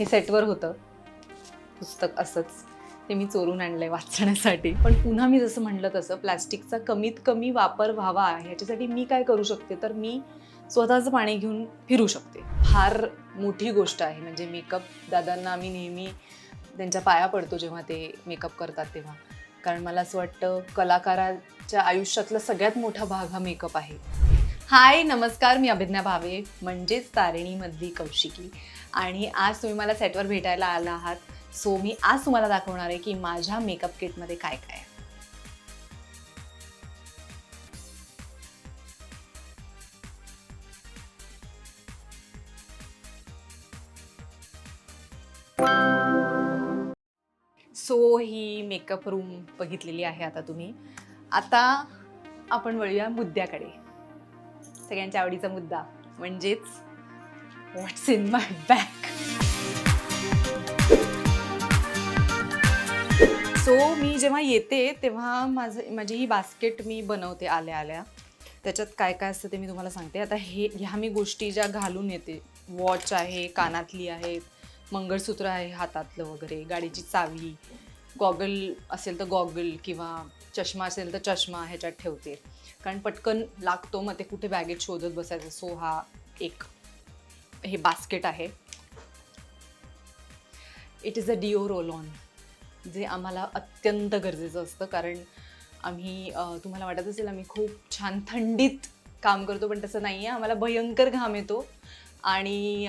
हे सेटवर होतं. पुस्तक असंच. ते मी चोरून आणलं आहे वाचण्यासाठी. पण पुन्हा मी जसं म्हटलं तसं प्लॅस्टिकचा कमीत कमी वापर व्हावा ह्याच्यासाठी मी काय करू शकते? तर मी स्वतःचं पाणी घेऊन फिरू शकते. फार मोठी गोष्ट आहे. म्हणजे मेकअप दादांना आम्ही नेहमी त्यांच्या पाया पडतो जेव्हा ते मेकअप करतात तेव्हा. कारण मला असं वाटतं कलाकाराच्या आयुष्यातला सगळ्यात मोठा भाग हा मेकअप आहे. हाय नमस्कार मी अभिज्ञा भावे म्हणजेच तारिणीमधली कौशिकी. आणि आज तुम्ही मला सेटवर भेटायला आला आहात. सो मी आज तुम्हाला दाखवणार आहे की माझ्या मेकअप किटमध्ये काय काय आहे. सो ही मेकअप रूम बघितलेली आहे आता तुम्ही. आता आपण वळूया मुद्द्याकडे. सगळ्यांच्या आवडीचा मुद्दा म्हणजेच what's in my bag so मी जेव्हा येते तेव्हा माझं माझी ही बास्केट मी बनवते आल्या आल्या. त्याच्यात काय काय असतं ते मी तुम्हाला सांगते. आता हे ह्या मी गोष्टी ज्या घालून येते. वॉच आहे कानातली आहे मंगळसूत्र आहे हातातलं वगैरे गाडीची चावी. गॉगल असेल तर गॉगल किंवा चष्मा असेल तर चष्मा ह्याच्यात ठेवते. कारण पटकन लागतो मग ते कुठे बॅगेत शोधत बसायचं. सो हा एक हे बास्केट आहे. It is a deo roll on जे आम्हाला अत्यंत गरजेचं असतं. कारण आम्ही तुम्हाला वाटत असेल आम्ही खूप छान थंडीत काम करतो पण तसं नाही आहे आम्हाला भयंकर घाम येतो. आणि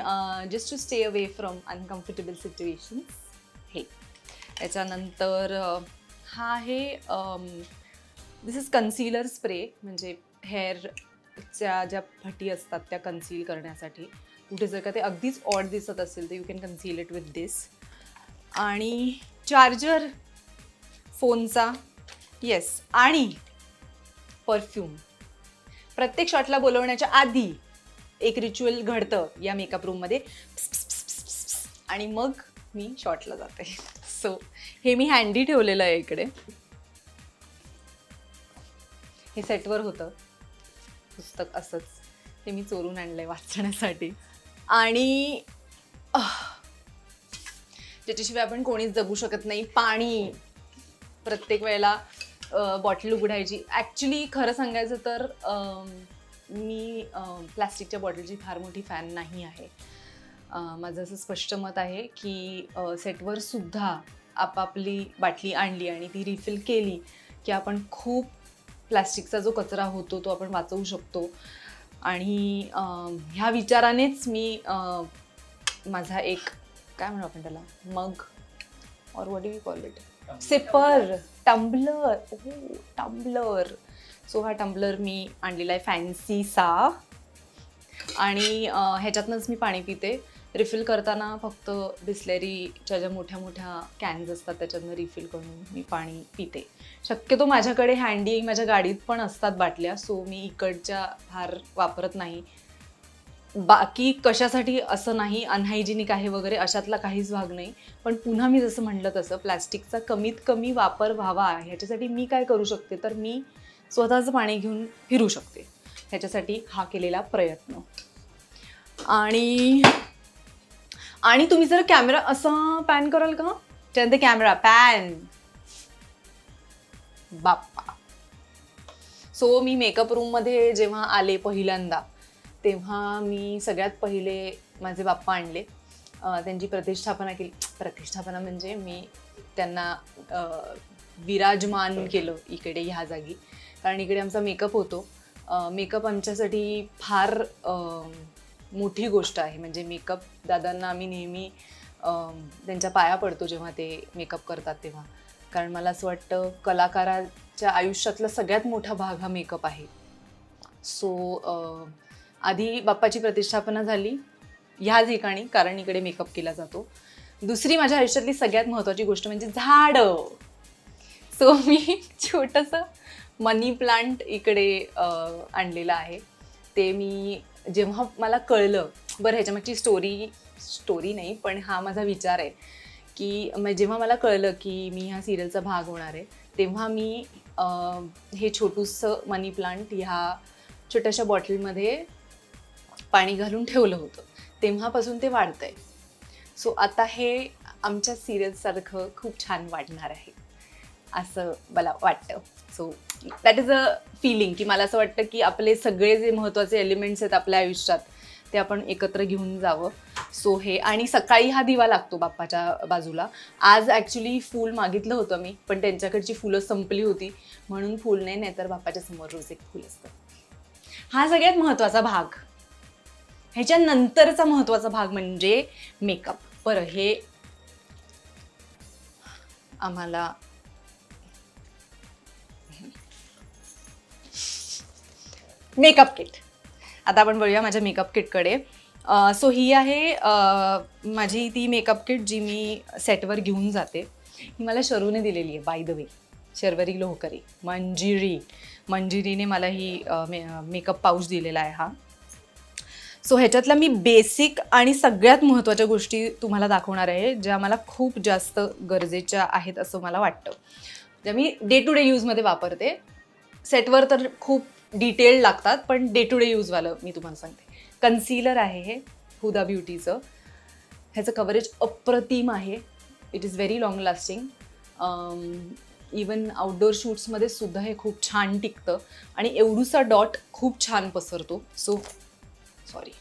just to stay away from uncomfortable situation हे. त्याच्यानंतर हा आहे दिस इज कन्सिलर स्प्रे म्हणजे हेअरच्या ज्या फटी असतात त्या कन्सील करण्यासाठी. कुठे जर का ते अगदीच ऑड दिसत असेल तर you can conceal it with this आणि चार्जर फोनचा येस आणि परफ्यूम प्रत्येक शॉटला बोलवण्याच्या आधी एक रिच्युअल घडतं या मेकअप रूममध्ये आणि मग मी शॉटला जाते. सो हे मी हँडी ठेवलेलं आहे इकडे. हे सेटवर होतं. पुस्तक असंच. ते मी चोरून आणलं आहे वाचण्यासाठी. आणि त्याच्याशिवाय आपण कोणीच जगू शकत नाही. पाणी प्रत्येक वेळेला बॉटल उघडायची. ॲक्च्युली खरं सांगायचं तर मी प्लॅस्टिकच्या बॉटलची फार मोठी फॅन नाही आहे. माझं असं स्पष्ट मत आहे की सेटवर सुद्धा आपापली बाटली आणली आणि ती रिफिल केली की आपण खूप प्लॅस्टिकचा जो कचरा होतो तो आपण वाचवू शकतो. आणि ह्या विचारानेच मी माझा एक काय म्हणू आपण त्याला? मग? और what you call it sipper tumbler or tumbler so हा टम्बलर मी आणलेला आहे. फॅन्सी सा. आणि ह्याच्यातनंच मी पाणी पिते. रिफिल करताना फक्त बिस्लेरीच्या ज्या मोठ्या मोठ्या कॅन्स असतात त्याच्यातनं रिफिल करून मी पाणी पिते. शक्यतो माझ्याकडे हँडी माझ्या गाडीत पण असतात बाटल्या सो मी इकडच्या फार वापरत नाही. बाकी कशासाठी असं नाही अनहायजिनिक आहे वगैरे अशातला काहीच भाग नाही. पण पुन्हा मी जसं म्हटलं तसं प्लॅस्टिकचा कमीत कमी वापर व्हावा ह्याच्यासाठी मी काय करू शकते? तर मी स्वतःचं पाणी घेऊन फिरू शकते. ह्याच्यासाठी हा केलेला प्रयत्न. आणि आणि तुम्ही जर कॅमेरा असं पॅन कराल का? त्यानंतर कॅमेरा पॅन. बाप्पा. सो मी मेकअप रूममध्ये जेव्हा आले पहिल्यांदा तेव्हा मी सगळ्यात पहिले माझे बाप्पा आणले. त्यांची प्रतिष्ठापना केली. प्रतिष्ठापना म्हणजे मी त्यांना विराजमान केलं इकडे ह्या जागी. कारण इकडे आमचा मेकअप होतो. मेकअप आमच्यासाठी फार मोठी गोष्ट आहे. म्हणजे मेकअप दादांना आम्ही नेहमी त्यांच्या पाया पडतो जेव्हा ते मेकअप करतात तेव्हा. कारण मला असं वाटतं कलाकाराच्या आयुष्यातला सगळ्यात मोठा भाग हा मेकअप आहे. सो आधी बाप्पाची प्रतिष्ठापना झाली. ह्या ठिकाणी कारण इकडे मेकअप केला जातो. दुसरी माझ्या आयुष्यातली सगळ्यात महत्त्वाची गोष्ट म्हणजे झाडं. सो मी छोटंसं मनी प्लांट इकडे आणलेलं आहे. ते मी जेव्हा मला कळलं बरं ह्याच्यामागची स्टोरी स्टोरी नाही पण हा माझा विचार आहे की म- जेव्हा मला कळलं की मी ह्या सिरियलचा भाग होणार आहे तेव्हा मी हे छोटूसं मनी प्लांट ह्या छोट्याशा बॉटलमध्ये पाणी घालून ठेवलं होतं. तेव्हापासून ते वाढतंय. सो आता हे आमच्या सिरियलसारखं खूप छान वाढणार आहे. असं मला वाटतं. So that is a feeling की मला असं वाटतं की आपले सगळे जे महत्त्वाचे एलिमेंट्स आहेत आपल्या आयुष्यात ते आपण एकत्र घेऊन जावं. सो हे आणि सकाळी हा दिवा लागतो बाप्पाच्या बाजूला. आज ॲक्च्युली फूल मागितलं होतं मी पण त्यांच्याकडची फुलं संपली होती. म्हणून फूल नाही नाहीतर बाप्पाच्या समोर रोज एक फूल असतं. हा सगळ्यात महत्त्वाचा भाग. ह्याच्यानंतरचा महत्त्वाचा भाग म्हणजे मेकअप बरं हे आम्हाला मेकअप किट. आता आपण बोलूया माझ्या मेकअप किटकडे. सो ही आहे माझी ती मेकअप किट जी मी सेटवर घेऊन जाते. ही मला शरूने दिलेली आहे by the way Sharvari Lohakari Manjiri. मंजिरीने मला ही मे मेकअप पाऊच दिलेला आहे हा. सो ह्याच्यातला मी बेसिक आणि सगळ्यात महत्त्वाच्या गोष्टी तुम्हाला दाखवणार आहे ज्या मला खूप जास्त गरजेच्या आहेत असं मला वाटतं. ज्या मी डे टू डे यूजमध्ये वापरते. सेटवर तर खूप डिटेल लागतात पण डे टू डे यूजवालं मी तुम्हाला सांगते. कन्सिलर आहे हे हुदा ब्युटीचं ह्याचं कव्हरेज अप्रतिम आहे. It is very long lasting even outdoor शूट्समध्ये सुद्धा हे खूप छान टिकतं. आणि एवढूसा डॉट खूप छान पसरतो. सो सॉरी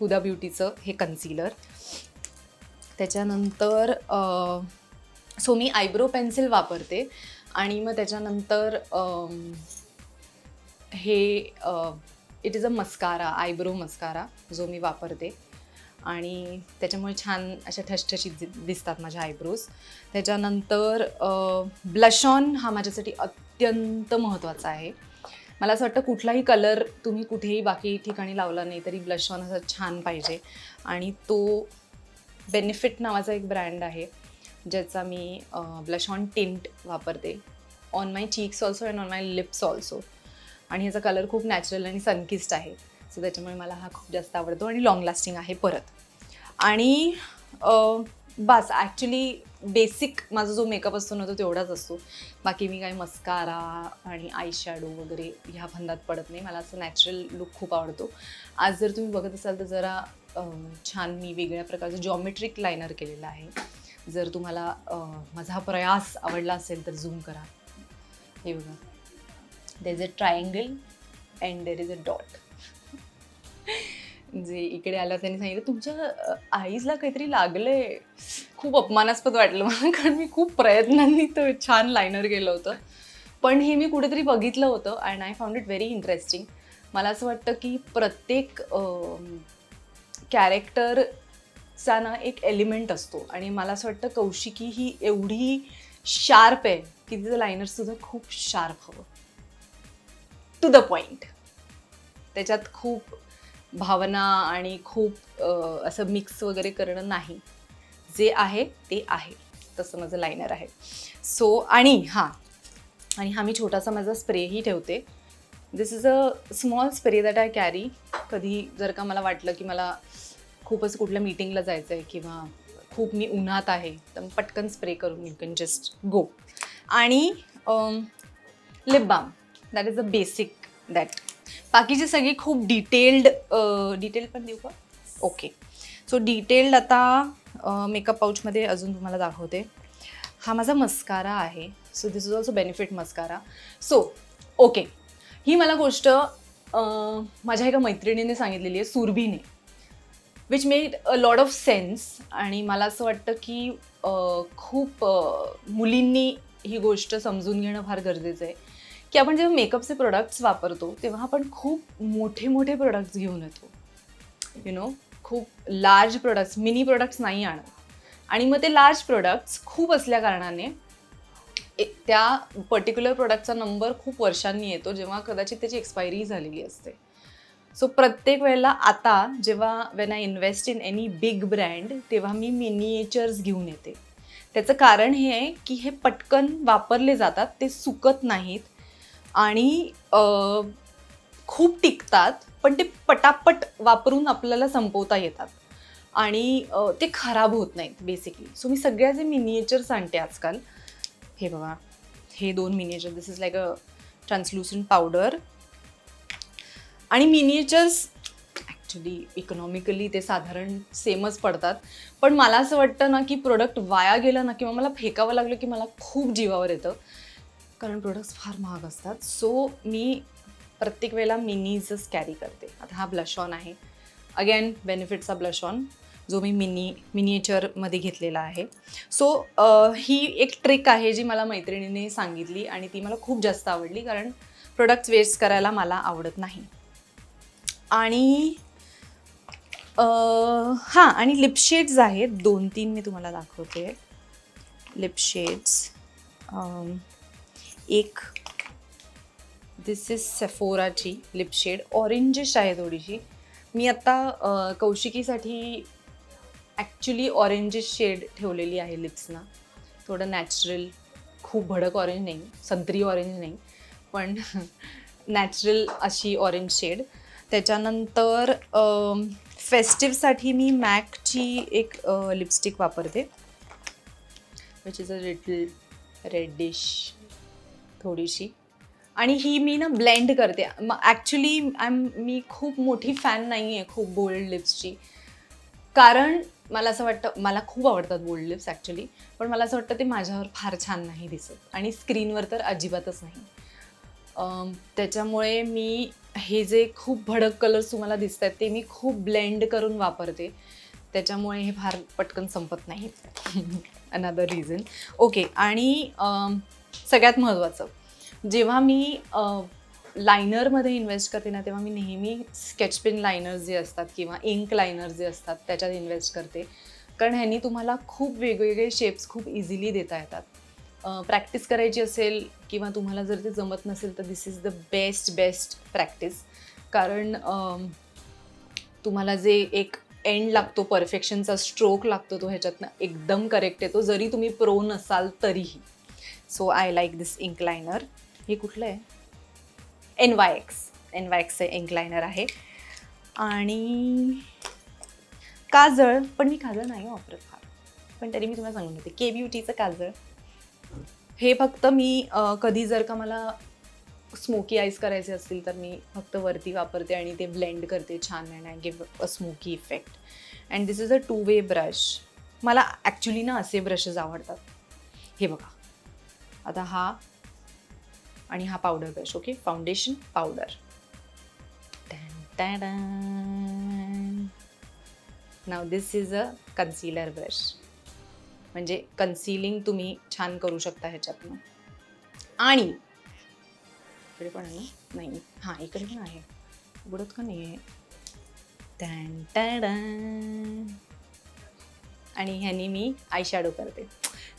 हुदा ब्युटीचं हे कन्सिलर त्याच्यानंतर सो मी आयब्रो पेन्सिल वापरते. आणि मग त्याच्यानंतर हे it is a mascara eyebrow mascara जो मी वापरते. आणि त्याच्यामुळे छान अशा ठसठशीत दि- दिसतात माझ्या आयब्रोज त्याच्यानंतर ब्लश ऑन हा माझ्यासाठी अत्यंत महत्त्वाचा आहे. मला असं वाटतं कुठलाही कलर तुम्ही कुठेही बाकी ठिकाणी लावला नाही तरी ब्लश ऑन असा छान पाहिजे. आणि तो बेनिफिट नावाचा एक ब्रँड आहे ज्याचा मी ब्लश ऑन टिंट वापरते. On my cheeks also and on my lips also आणि ह्याचा कलर खूप नॅचरल आणि सनकिस्ट आहे. सो त्याच्यामुळे मला हा खूप जास्त आवडतो आणि लॉंग लास्टिंग आहे परत. आणि बस ॲक्च्युली बेसिक माझा जो मेकअप असतो ना तो तेवढाच असतो. बाकी मी काही मस्कारा आणि आयशॅडो वगैरे ह्या फंदात पडत नाही. मला असं नॅचरल लुक खूप आवडतो. आज जर तुम्ही बघत असाल तर जरा छान मी वेगळ्या प्रकारचं जॉमेट्रिक लायनर केलेलं आहे. जर तुम्हाला माझा हा प्रयास आवडला असेल तर झूम करा. हे बघा. There is a triangle and there is a dot जे इकडे आलं त्यांनी सांगितलं तुमच्या आईजला काहीतरी लागलंय. खूप अपमानास्पद वाटलं मला कारण मी खूप प्रयत्नांनी तो छान लायनर केलं होतं. पण हे मी कुठेतरी बघितलं होतं and I found it very interesting मला असं वाटतं की प्रत्येक कॅरेक्टरचा ना एक एलिमेंट असतो. आणि मला असं वाटतं कौशिकी ही एवढी शार्प आहे की तिचं लायनरसुद्धा खूप शार्प हवं. टू द पॉईंट त्याच्यात खूप भावना आणि खूप असं मिक्स वगैरे करणं नाही. जे आहे ते आहे. तसं माझं लायनर आहे. सो आणि हां. आणि हा मी छोटासा माझा स्प्रेही ठेवते. This is a small spray that I carry कधी जर का मला वाटलं की मला खूपच कुठल्या मीटिंगला जायचं आहे किंवा खूप मी उन्हात आहे तर मग पटकन स्प्रे करून यू कॅन जस्ट गो आणि lip balm that is a basic that बाकीची सगळी खूप डिटेल्ड डिटेल्ड पण देऊ का? ओके सो डिटेल्ड आता मेकअप पाऊचमध्ये अजून तुम्हाला दाखवते. हा माझा मस्कारा आहे. So this is also Benefit mascara so okay ही मला गोष्ट माझ्या एका मैत्रिणीने सांगितलेली आहे सुरभीने. Which made a lot of sense आणि मला असं वाटतं की खूप मुलींनी ही गोष्ट समजून घेणं फार गरजेचं आहे. की आपण जेव्हा मेकअपचे प्रोडक्ट्स वापरतो तेव्हा आपण खूप मोठे मोठे प्रोडक्ट्स घेऊन येतो. यु नो खूप लार्ज प्रोडक्ट्स मिनी प्रोडक्ट्स नाही आणत. आणि मग ते लार्ज प्रोडक्ट्स खूप असल्या कारणाने त्या पर्टिक्युलर प्रोडक्टचा नंबर खूप वर्षांनी येतो जेव्हा कदाचित त्याची एक्सपायरी झालेली असते. सो प्रत्येक वेळेला आता जेव्हा when I invest in any big brand तेव्हा मी मिनिएचर्स घेऊन येते. त्याचं कारण हे आहे की हे पटकन वापरले जातात ते सुकत नाहीत आणि खूप टिकतात पण ते पटापट वापरून आपल्याला संपवता येतात. आणि ते खराब होत नाहीत बेसिकली सो मी सगळ्या जे मिनिएचर्स आणते आजकाल हे बघा हे दोन miniature this is like a translucent powder आणि मिनिएचर्स ॲक्च्युली इकॉनॉमिकली ते साधारण सेमच पडतात. पण मला असं वाटतं ना की प्रोडक्ट वाया गेलं ना किंवा मला फेकावं लागलं की मला खूप जीवावर येतं. कारण प्रोडक्ट्स फार महाग असतात. सो मी प्रत्येक वेळेला मिनीजच कॅरी करते. आता हा ब्लश ऑन आहे. अगेन बेनिफिटचा ब्लश ऑन जो मी मिनी मिनिएचरमध्ये घेतलेला आहे. सो ही एक ट्रिक आहे जी मला मैत्रिणीने सांगितली आणि ती मला खूप जास्त आवडली कारण प्रोडक्ट्स वेस्ट करायला मला आवडत नाही. आणि हां आणि लिपशेड्स आहेत. दोन तीन मी तुम्हाला दाखवते. लिपशेड्स एक. दिस इज सेफोराची लिपशेड ऑरेंजिश आहे थोडीशी. मी आत्ता कौशिकीसाठी ॲक्च्युली ऑरेंजिश शेड ठेवलेली आहे लिप्सना थोडं नॅचरल खूप भडक ऑरेंज नाही संत्री ऑरेंज नाही. पण नॅचरल अशी ऑरेंज शेड त्याच्यानंतर फेस्टिवसाठी मी मॅकची एक लिपस्टिक वापरते. Which is a little reddish थोडीशी. आणि ही मी ना ब्लेंड करते. ॲक्च्युली आय मी खूप मोठी फॅन नाही आहे खूप बोल्ड लिप्सची कारण मला असं वाटतं मला खूप आवडतात बोल्ड लिप्स ॲक्च्युली पण मला असं वाटतं ते माझ्यावर फार छान नाही दिसत. आणि स्क्रीनवर तर अजिबातच नाही. त्याच्यामुळे मी हे जे खूप भडक कलर्स तुम्हाला दिसत आहेत ते मी खूप ब्लेंड करून वापरते. त्याच्यामुळे हे फार पटकन संपत नाहीत. अनदर रिझन ओके आणि सगळ्यात महत्त्वाचं जेव्हा मी लायनरमध्ये इन्व्हेस्ट करते ना तेव्हा मी नेहमी स्केच पेन लायनर्स जे असतात किंवा इंक लायनर्स जे असतात त्याच्यात इन्व्हेस्ट करते. कारण ह्यांनी तुम्हाला खूप वेगवेगळे शेप्स खूप इझिली देता येतात. प्रॅक्टिस करायची असेल किंवा तुम्हाला जर ते जमत नसेल तर this is the best best practice कारण तुम्हाला जे एक एंड लागतो परफेक्शनचा स्ट्रोक लागतो तो ह्याच्यातनं एकदम करेक्ट येतो. जरी तुम्ही प्रो नसाल तरीही. So I like this ink liner हे कुठलं आहे? N Y X N Y एक्सचं ink liner आहे. आणि काजळ पण मी काजळ नाही वापरत फार. पण तरी मी तुम्हाला सांगून देते. के ब्युटीचं काजळ. हे फक्त मी कधी जर का मला स्मोकी आईस करायचे असतील तर मी फक्त वरती वापरते आणि ते ब्लेंड करते छान and I give a smoky effect and this is a two way brush मला ॲक्च्युली ना असे ब्रशेस आवडतात. हे बघा. आता हा आणि हा powder brush okay foundation powder now this is a concealer brush म्हणजे कन्सिलिंग तुम्ही छान करू शकता ह्याच्यातनं. आणि इकडे पण आहे ना? नाही. हां इकडे पण आहे. उघडत का नाही आहे आणि ह्यानी मी आय शॅडो करते.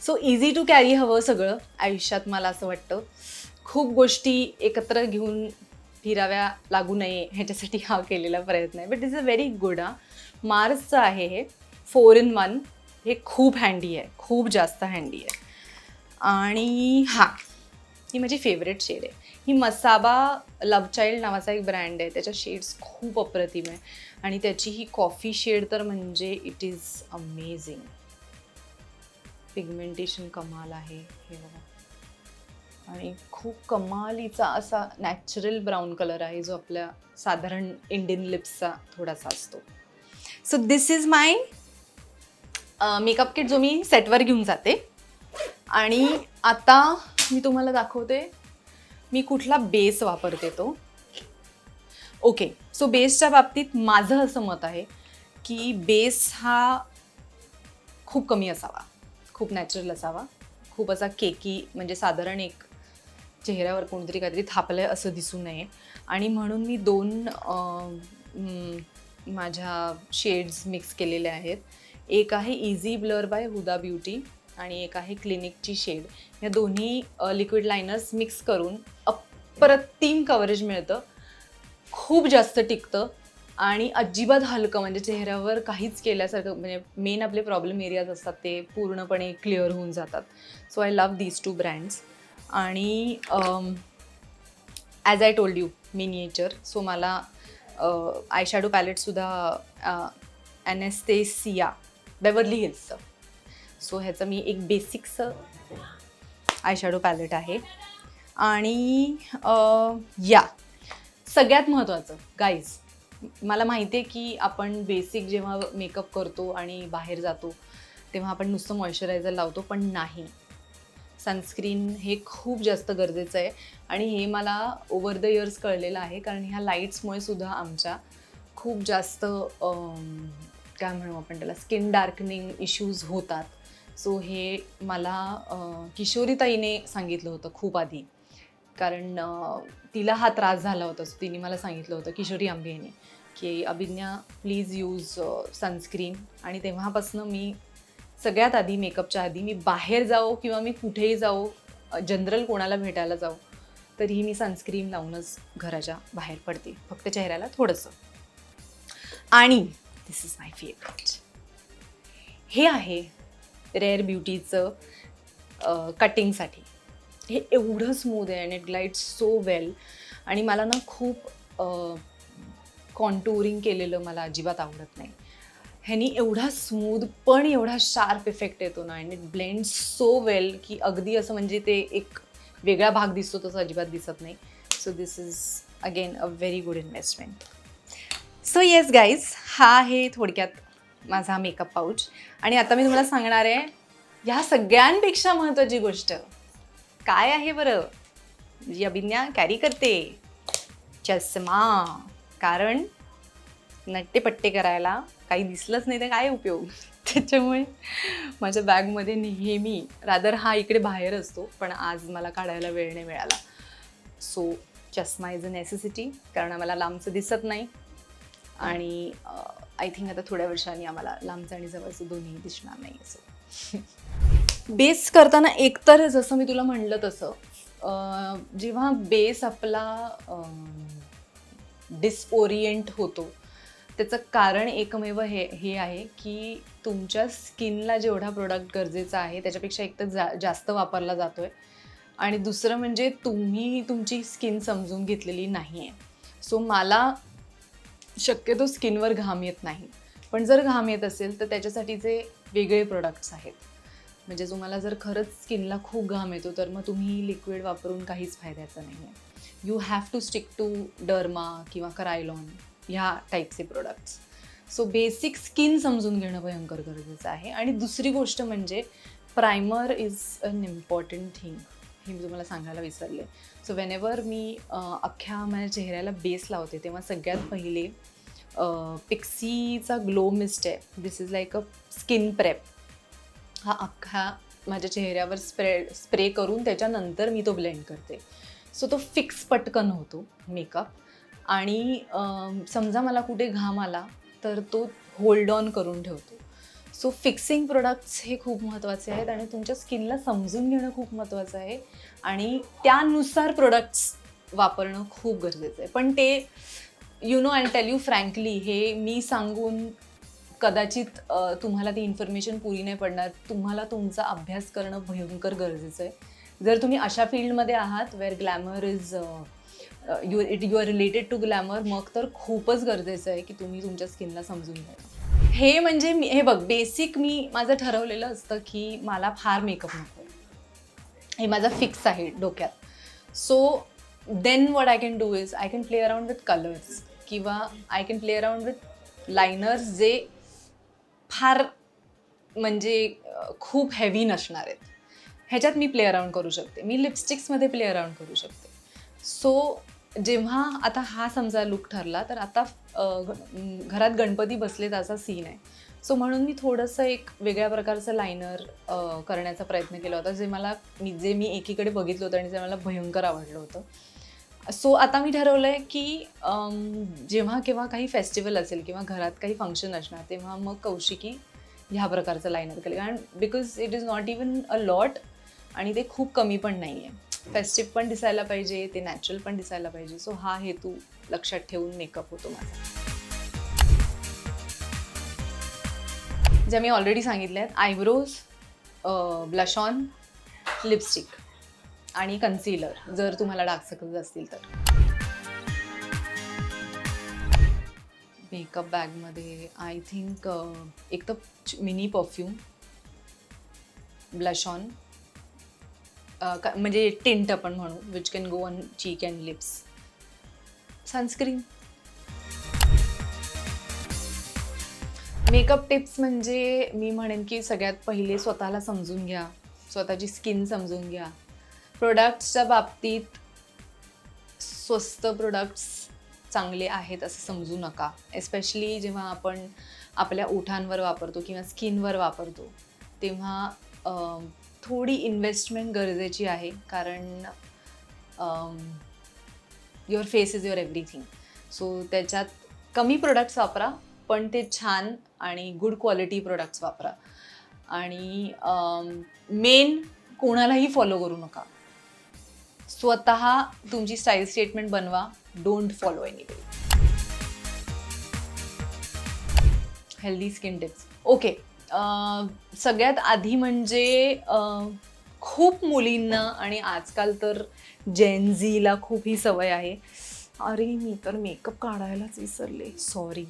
सो इझी टू कॅरी हवं सगळं आयुष्यात मला असं वाटतं. खूप गोष्टी एकत्र घेऊन फिराव्या लागू नये ह्याच्यासाठी हा केलेला प्रयत्न आहे. But is a very good हा. मार्सचं आहे हे. फोर इन वन हे खूप हँडी आहे. खूप जास्त हँडी आहे. आणि हां ही माझी फेवरेट शेड आहे. ही मसाबा लव चाइल्ड नावाचा एक ब्रँड आहे. त्याच्या शेड्स खूप अप्रतिम आहे. आणि त्याची ही कॉफी शेड तर म्हणजे इट इज अमेझिंग पिगमेंटेशन कमाल आहे हे बघा. आणि खूप कमालीचा असा नॅचरल ब्राऊन कलर आहे जो आपल्या साधारण इंडियन लिप्सचा थोडासा असतो. So this is my makeup kit जो मी सेटवर घेऊन जाते. आणि आता मी तुम्हाला दाखवते मी कुठला बेस वापरते तो. ओके सो बेसच्या बाबतीत माझं असं मत आहे की बेस हा खूप कमी असावा. खूप नॅचरल असावा. खूप असा केकी म्हणजे साधारण एक चेहऱ्यावर कोणतरी काहीतरी थापलं आहे असं दिसू नये. आणि म्हणून मी दोन माझ्या शेड्स मिक्स केलेले आहेत. एक आहे easy blur by Huda Beauty आणि एक आहे क्लिनिकची शेड या दोन्ही लिक्विड लायनर्स मिक्स करून अप्रतिम कव्हरेज मिळतं. खूप जास्त टिकतं. आणि अजिबात हलकं म्हणजे चेहऱ्यावर काहीच केल्यासारखं म्हणजे मेन आपले प्रॉब्लेम एरियाज असतात ते पूर्णपणे क्लिअर होऊन जातात. So I love these two brands आणि as I told you miniature so मला आय शॅडो पॅलेटसुद्धा ॲनेस्तेसिया बेवर्ली हिल्सचं सो ह्याचं मी एक बेसिकचं आय शॅडो पॅलेट आहे. आणि या. सगळ्यात महत्त्वाचं गाईज मला माहिती आहे की आपण बेसिक जेव्हा मेकअप करतो आणि बाहेर जातो तेव्हा आपण नुसतं मॉइश्चरायझर लावतो पण नाही. सनस्क्रीन हे खूप जास्त गरजेचं आहे. आणि हे मला ओव्हर द इयर्स कळलेलं आहे कारण ह्या लाईट्समुळे सुद्धा आमच्या खूप जास्त काय म्हणू आपण त्याला स्किन डार्कनिंग इश्यूज होतात. सो हे मला किशोरीताईने सांगितलं होतं खूप आधी. कारण तिला हा त्रास झाला होता. सो तिने मला सांगितलं होतं किशोरी आंबेने. की अभिज्ञा प्लीज यूज सनस्क्रीन आणि तेव्हापासनं मी सगळ्यात आधी मेकअपच्या आधी मी बाहेर जाओ किंवा मी कुठेही जाओ जनरल कोणाला भेटायला जाऊ तरीही मी सनस्क्रीन लावूनच घराच्या बाहेर पडते. फक्त चेहऱ्याला थोडंसं. आणि दिस इज माय फेवरेट हे आहे रेअर ब्युटीचं कटिंगसाठी हे एवढं स्मूद आहे and it glide so well आणि मला ना खूप कॉन्टुरिंग केलेलं मला अजिबात आवडत नाही. ह्यानी एवढा स्मूथ पण एवढा शार्प इफेक्ट येतो ना आणि इट ब्लेंड सो वेल की अगदी असं म्हणजे ते एक वेगळा भाग दिसतो तसं अजिबात दिसत नाही. So this is again a very good investment so yes guys हा आहे थोडक्यात माझा मेकअप पाऊच आणि आता मी तुम्हाला सांगणार आहे ह्या सगळ्यांपेक्षा महत्त्वाची गोष्ट काय आहे बरं? जी अभिज्ञा कॅरी करते. चष्मा. कारण नट्टेपट्टे करायला काही दिसलंच नाही तर काय उपयोग? त्याच्यामुळे माझ्या बॅगमध्ये नेहमी रादर हा इकडे बाहेर असतो पण आज मला काढायला वेळ नाही मिळाला. सो चष्मा इज अ नेसेसिटी कारण आम्हाला लांबचं दिसत नाही. आणि आय थिंक आता थोड्या वर्षांनी आम्हाला लांबचं आणि जवळचं दोन्ही दिसणार नाही असं. बेस करताना एकतर जसं मी तुला म्हणलं तसं जेव्हा बेस आपला डिसओरिएंट होतो. त्याचं कारण एकमेव हे हे आहे की तुमच्या स्किनला जेवढा प्रोडक्ट गरजेचा आहे त्याच्यापेक्षा एक तर जा जास्त वापरला जातो आहे आणि दुसरं म्हणजे तुम्ही तुमची स्किन समजून घेतलेली नाही आहे सो मला शक्यतो स्किनवर घाम येत नाही. पण जर घाम येत असेल तर त्याच्यासाठीचे वेगळे प्रोडक्ट्स आहेत. म्हणजे तुम्हाला जर खरंच स्किनला खूप घाम येतो तर मग तुम्ही लिक्विड वापरून काहीच फायद्याचं नाही आहे you have to stick to Derma किंवा करायलॉन ह्या टाईपचे प्रोडक्ट्स सो बेसिक स्किन समजून घेणं भयंकर गरजेचं आहे. आणि दुसरी गोष्ट म्हणजे primer is an important thing हे मी तुम्हाला सांगायला विसरले. सो वेनेवर मी अख्ख्या माझ्या चेहऱ्याला बेस लावते तेव्हा सगळ्यात पहिले पिक्सीचा ग्लो मिस्ट आहे. This is like a skin prep हा अख्खा माझ्या चेहऱ्यावर स्प्रे स्प्रे करून त्याच्यानंतर मी तो ब्लेंड करते. सो तो फिक्स पटकन होतो मेकअप आणि समजा मला कुठे घाम आला तर तो होल्ड ऑन करून ठेवतो. सो फिक्सिंग प्रोडक्ट्स हे खूप महत्त्वाचे आहेत आणि तुमच्या स्किनला समजून घेणं खूप महत्त्वाचं आहे. आणि त्यानुसार प्रोडक्ट्स वापरणं खूप गरजेचं आहे. पण ते you know I tell you frankly हे मी सांगून कदाचित तुम्हाला ती इन्फॉर्मेशन पुरी नाही पडणार. तुम्हाला तुमचा अभ्यास करणं भयंकर गरजेचं आहे. जर तुम्ही अशा फील्डमध्ये आहात where glamour is you it you are related to glamour मग तर खूपच गरजेचं आहे की तुम्ही तुमच्या स्किनला समजून घ्या. हे म्हणजे मी हे बघ बेसिक मी माझं ठरवलेलं असतं की मला फार मेकअप नको. हे माझा फिक्स आहे डोक्यात. So then what I can do is I can play around with colours किंवा I can play around with liners जे फार म्हणजे uh, खूप हेवी नसणार आहेत. ह्याच्यात मी प्ले अराउंड करू शकते. मी लिपस्टिक्समध्ये प्ले अराउंड करू शकते. सो जेव्हा आता हा समजा लुक ठरला तर आता घरात गणपती बसलेत असा सीन आहे. सो म्हणून मी थोडंसं एक वेगळ्या प्रकारचं लायनर करण्याचा प्रयत्न केला होता जे मला मी जे मी एकीकडे बघितलं होतं आणि जे मला भयंकर आवडलं होतं. सो आता मी ठरवलं आहे की जेव्हा केव्हा काही फेस्टिवल असेल किंवा घरात काही फंक्शन असणार तेव्हा मग कौशिकी ह्या प्रकारचं लायनर केलं कारण because it is not even a lot आणि ते खूप कमी पण नाही आहे फेस्टिव्ह पण दिसायला पाहिजे ते नॅचरल पण दिसायला पाहिजे. सो हा हेतू लक्षात ठेवून मेकअप होतो माझा. ज्या मी ऑलरेडी सांगितल्या आहेत आयब्रोज ब्लश ऑन लिपस्टिक आणि कन्सिलर जर तुम्हाला डार्क सर्कल्स असतील तर. मेकअप बॅगमध्ये आय थिंक एक तर मिनी परफ्यूम ब्लश ऑन म्हणजे टिंट आपण म्हणू which can go on cheek and lips sunscreen makeup tips म्हणजे मी म्हणेन की सगळ्यात पहिले स्वतःला समजून घ्या स्वतःची स्किन समजून घ्या. प्रोडक्ट्सच्या बाबतीत स्वस्त प्रोडक्ट्स चांगले आहेत असं समजू नका एस्पेशली जेव्हा आपण आपल्या ओठांवर वापरतो किंवा स्किनवर वापरतो तेव्हा अम, थोडी इन्व्हेस्टमेंट गरजेची आहे कारण your face is your everything so त्याच्यात कमी प्रोडक्ट्स वापरा पण ते छान आणि गुड क्वालिटी प्रोडक्ट्स वापरा. आणि मेन कोणालाही फॉलो करू नका. स्वतः तुमची स्टाईल स्टेटमेंट बनवा don't follow any healthy skin tips okay सगळ्यात आधी म्हणजे खूप मुलींना आणि आजकाल तर जेनझीला खूप ही सवय आहे. अरे मी तर मेकअप काढायलाच विसरले. Sorry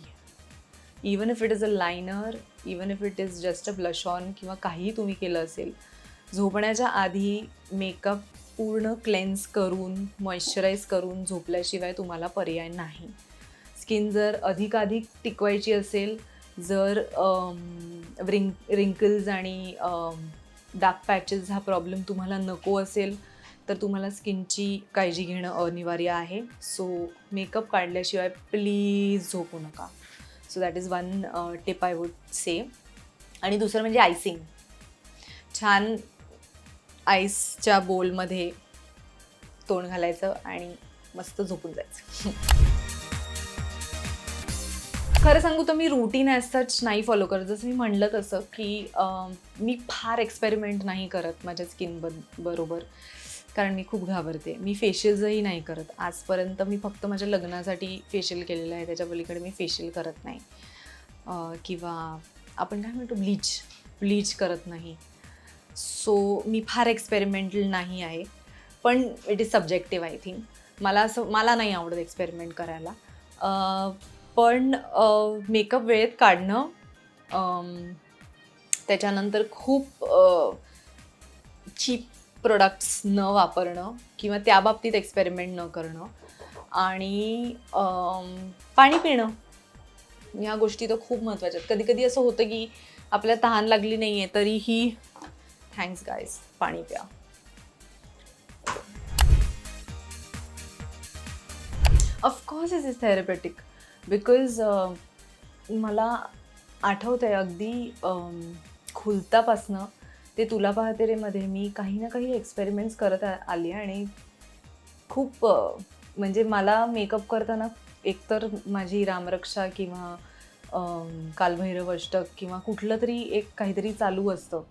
even if it is a liner even if it is just a blush on किंवा काहीही तुम्ही केलं असेल झोपण्याच्या आधी मेकअप पूर्ण क्लेन्स करून मॉइश्चराईज करून झोपल्याशिवाय तुम्हाला पर्याय नाही. स्किन जर अधिकाधिक टिकवायची असेल जर रिंक रिंकल्स आणि डार्क पॅचेस हा प्रॉब्लेम तुम्हाला नको असेल तर तुम्हाला स्किनची काळजी घेणं अनिवार्य आहे. सो मेकअप काढल्याशिवाय प्लीज झोपू नका. So that is one tip I would say. आणि दुसरं म्हणजे आयसिंग. छान आईसच्या बोलमध्ये तोंड घालायचं आणि मस्त झोपून जायचं. खरं सांगू तर मी रुटीन ॲज सच नाही फॉलो करत. जसं मी म्हणलं तसं की मी फार एक्सपेरिमेंट नाही करत माझ्या स्किन ब बरोबर. कारण मी खूप घाबरते. मी फेशियल्सही नाही करत. आजपर्यंत मी फक्त माझ्या लग्नासाठी फेशियल केलेलं आहे. त्याच्या पलीकडे मी फेशियल करत नाही. किंवा आपण काय म्हणतो ब्लीच ब्लीच करत नाही. सो मी फार एक्सपेरिमेंटल नाही आहे. पण it is subjective I think मला असं मला नाही आवडत एक्सपेरिमेंट करायला. पण मेकअप वेळेत काढणं त्याच्यानंतर खूप चीप प्रोडक्ट्स न वापरणं किंवा त्या बाबतीत एक्सपेरिमेंट न करणं आणि पाणी पिणं. ह्या गोष्टी तर खूप महत्त्वाच्या आहेत. कधी कधी असं होतं की आपल्या तहान लागली नाही आहे तरीही थँक्स गायस पाणी प्या. Of course is is therapeutic because मला आठवतं आहे अगदी खुलतापासनं ते तुला पाहते रेमध्ये मी काही ना काही एक्सपेरिमेंट्स करत आली आणि खूप म्हणजे मला मेकअप करताना एकतर माझी रामरक्षा किंवा कालभैरव अष्टक किंवा कुठलं तरी एक काहीतरी चालू असतं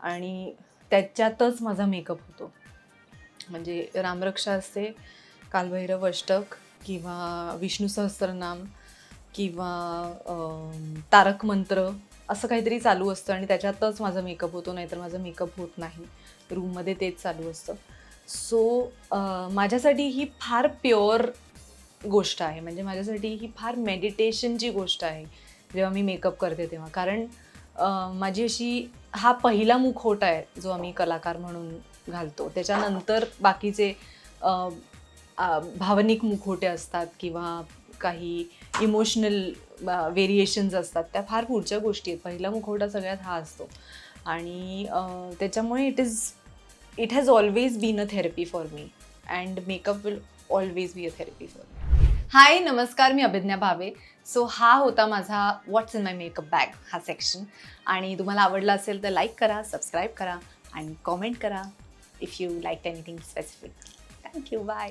आणि त्याच्यातच माझा मेकअप होतो. म्हणजे रामरक्षा असते कालभैरव अष्टक किंवा विष्णू सहस्रनाम किंवा तारक मंत्र असं काहीतरी चालू असतं आणि त्याच्यातच माझा मेकअप होतो नाहीतर माझा मेकअप होत नाही. रूममध्ये तेच चालू असतं. सो माझ्यासाठी ही फार प्युअर गोष्ट आहे. म्हणजे माझ्यासाठी ही फार मेडिटेशनची गोष्ट आहे जेव्हा मी मेकअप करते तेव्हा. कारण माझी अशी हा पहिला मुखवटा आहे जो आम्ही कलाकार म्हणून घालतो. त्याच्यानंतर बाकीचे भावनिक मुखवटे असतात किंवा काही इमोशनल व्हेरिएशन्स असतात त्या फार पुढच्या गोष्टी आहेत. पहिला मुखवटा सगळ्यात हा असतो. आणि त्याच्यामुळे it is it has always been a therapy for me and makeup will always be a therapy for me hi नमस्कार मी अभिज्ञा भावे. सो हा होता माझा what's in my makeup bag हा सेक्शन आणि तुम्हाला आवडला असेल तर लाईक करा सबस्क्राईब करा आणि कॉमेंट करा if you like anything specific thank you bye